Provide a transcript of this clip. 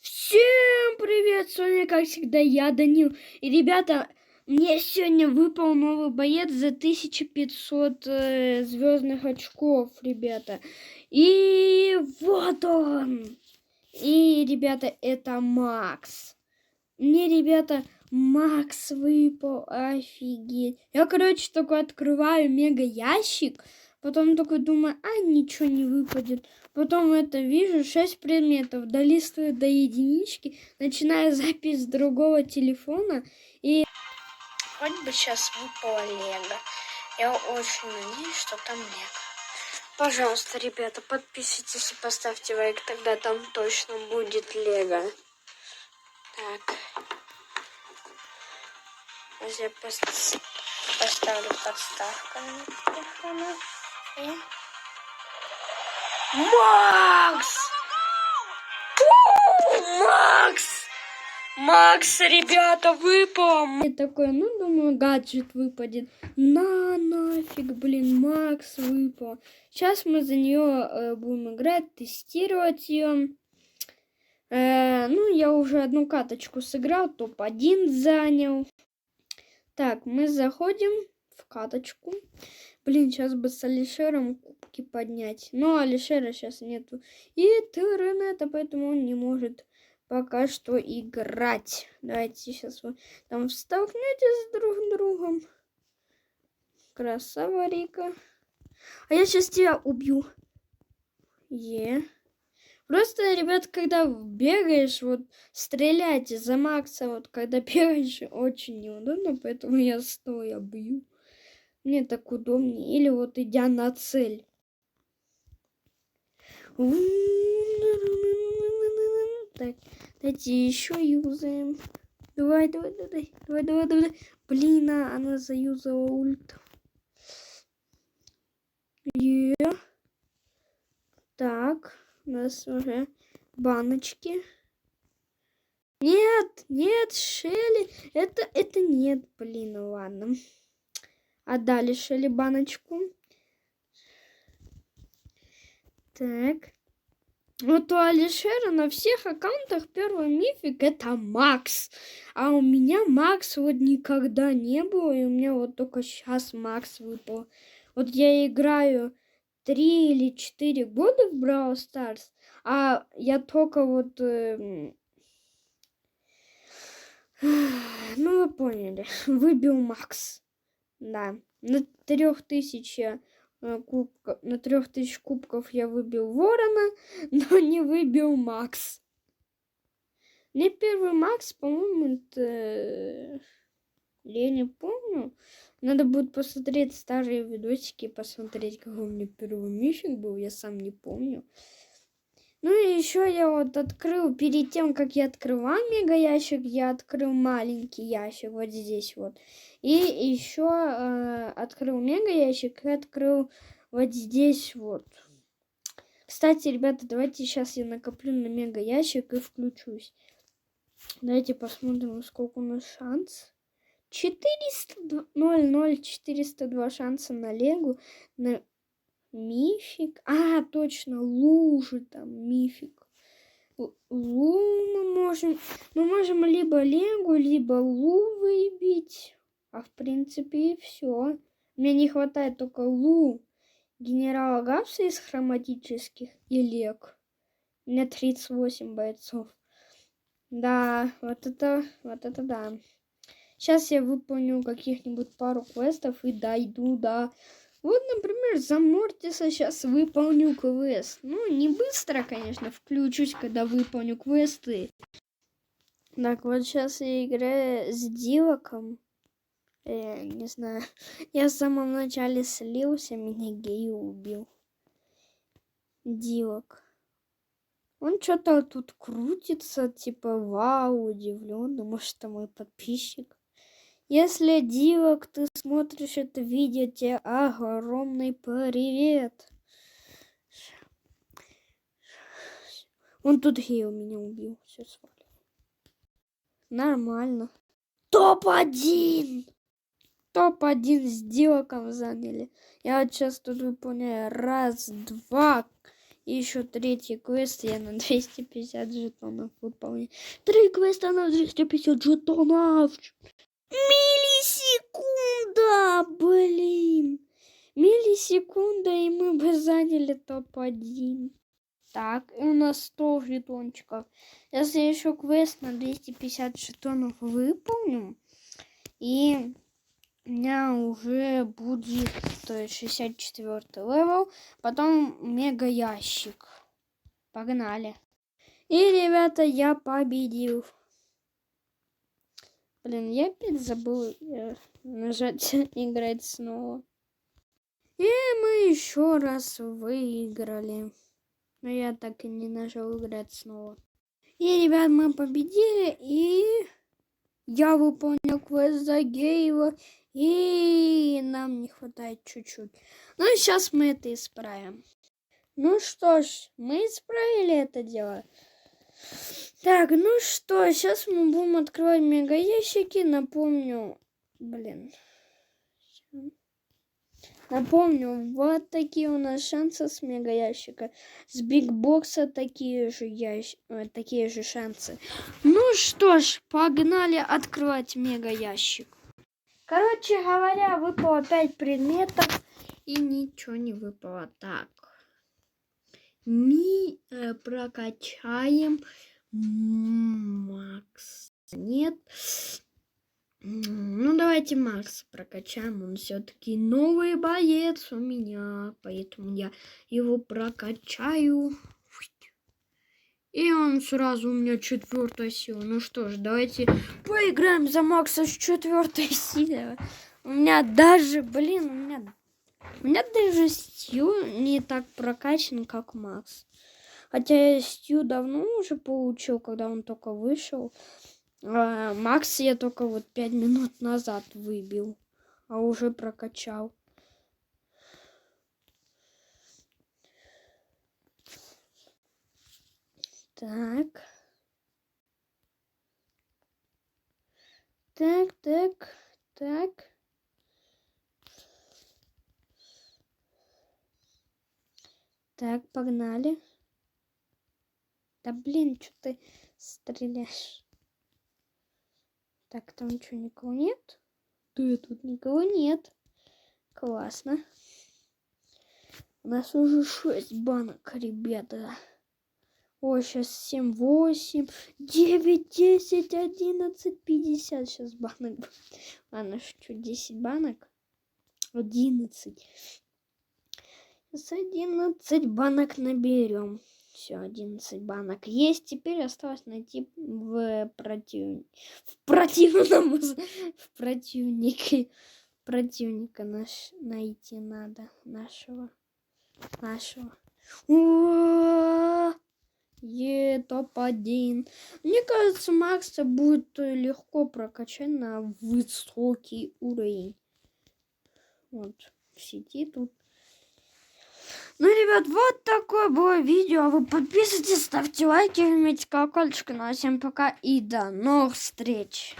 Всем привет! С вами, как всегда, я, Данил. И, ребята, мне сегодня выпал новый боец за 1500 э, звездных очков, ребята. И вот он! И, ребята, это Макс. Мне, ребята, Макс выпал. Офигеть. Я, короче, такой открываю мега ящик. Потом такой думаю, а ничего не выпадет. Потом это вижу, 6 предметов, долистываю до единички, начинаю запись с другого телефона и... Хоть бы сейчас выпало Лего. Я очень надеюсь, что там Лего. Пожалуйста, ребята, подписывайтесь и поставьте лайк, тогда там точно будет Лего. Так. Я пост- поставлю подставку на телефона. Макс! У, Макс! Макс, ребята, выпал! И такой, ну, думаю, гаджет выпадет. На, нафиг, блин, Макс выпал. Сейчас мы за нее будем играть, тестировать ее. ну, я уже одну каточку сыграл, топ-1 занял. Так, мы заходим в каточку. Блин, сейчас бы с Алишером кубки поднять. Но Алишера сейчас нету. И Тернета, поэтому он не может пока что играть. Давайте сейчас вы там столкнетесь друг с другом. Красава, Рика. А я сейчас тебя убью. Е. Просто, ребят, когда бегаешь, вот стрелять за Макса, вот когда бегаешь, очень неудобно, поэтому я стоя бью. Мне так удобнее. Или вот идя на цель. Так, давайте еще юзаем. Давай, давай, давай, давай, давай, давай. Блин, а она заюзала ульт. Е. Так, у нас уже баночки. Нет, нет, Шелли, это, это нет, блин, ну ладно. А дальше ли баночку? Так. Вот у Алишера на всех аккаунтах первый мифик это Макс. А у меня Макс вот никогда не было. И у меня вот только сейчас Макс выпал. Вот я играю 3 или 4 года в Brawl Stars. А я только вот... Э, ну, вы поняли. Выбил Макс. Да. На трех тысяч э, кубков, на трех тысяч кубков я выбил Ворона, но не выбил Макс. Мне первый Макс, по-моему, это... Я не помню. Надо будет посмотреть старые видосики посмотреть, какой у меня первый мифик был. Я сам не помню. Ну и еще я вот открыл, перед тем, как я открывал мега ящик, я открыл маленький ящик вот здесь вот. И еще э, открыл мега ящик и открыл вот здесь вот. Кстати, ребята, давайте сейчас я накоплю на мега ящик и включусь. Давайте посмотрим, сколько у нас шанс. 400, 0, 0, 402 шанса на Легу, на Мифик. А, точно, лужи там, мифик. Лу мы можем... Мы можем либо Легу, либо Лу выбить. А в принципе и все. Мне не хватает только Лу, генерала Гавса из хроматических и Лег. У меня 38 бойцов. Да, вот это, вот это да. Сейчас я выполню каких-нибудь пару квестов и дойду до вот, например, за Мортиса сейчас выполню квест. Ну, не быстро, конечно, включусь, когда выполню квесты. Так, вот сейчас я играю с Дилоком. Э, не знаю. Я в самом начале слился, меня гей убил. Дилок. Он что-то тут крутится, типа, вау, удивленный. Может, это мой подписчик. Если, Дилок, ты смотришь это видео, тебе огромный привет. Он тут Гео меня убил. Все свалил. Нормально. Топ-1! Топ-1 с Дилоком заняли. Я вот сейчас тут выполняю раз, два. Еще третий квест я на 250 жетонов выполню. Три квеста на 250 жетонов. Миллисекунда, блин. Миллисекунда, и мы бы заняли топ-1. Так, и у нас 100 жетончиков. Если еще квест на 250 жетонов выполню, и у меня уже будет то есть 64 левел, потом мега ящик. Погнали. И, ребята, я победил. Блин, я опять забыл нажать играть снова. И мы еще раз выиграли. Но я так и не нажал играть снова. И, ребят, мы победили, и я выполнил квест за Гейва, и нам не хватает чуть-чуть. Ну, сейчас мы это исправим. Ну что ж, мы исправили это дело. Так, ну что, сейчас мы будем открывать мега ящики. Напомню, блин. Напомню, вот такие у нас шансы с мега ящика. С бигбокса такие же, ящ... э, такие же шансы. Ну что ж, погнали открывать мега ящик. Короче говоря, выпало 5 предметов и ничего не выпало. Так. Мы э, прокачаем Макс. Нет. Ну, давайте Макса прокачаем. Он все-таки новый боец у меня. Поэтому я его прокачаю. И он сразу у меня четвертая сила. Ну что ж, давайте поиграем за Макса с четвертой силой. У меня даже, блин, у меня, у меня даже Стью не так прокачан, как Макс. Хотя Стью давно уже получил, когда он только вышел. А Макс я только вот пять минут назад выбил, а уже прокачал. Так. Так, так, так. Так, погнали. Да блин, что ты стреляешь? Так, там что, никого нет? Да, тут никого нет. Классно. У нас уже 6 банок, ребята. Ой, сейчас 7, 8, 9, 10, 11, 50. Сейчас банок. Ладно, что, 10 банок? 11. С 11 банок наберем. Все, 11 банок есть. Теперь осталось найти в против... в противном в противнике противника наш найти надо нашего нашего. Е, топ-1. Мне кажется, Макса будет легко прокачать на высокий уровень. Вот, в сети тут ну, ребят, вот такое было видео. Вы подписывайтесь, ставьте лайки, жмите колокольчик. Ну, а всем пока и до новых встреч.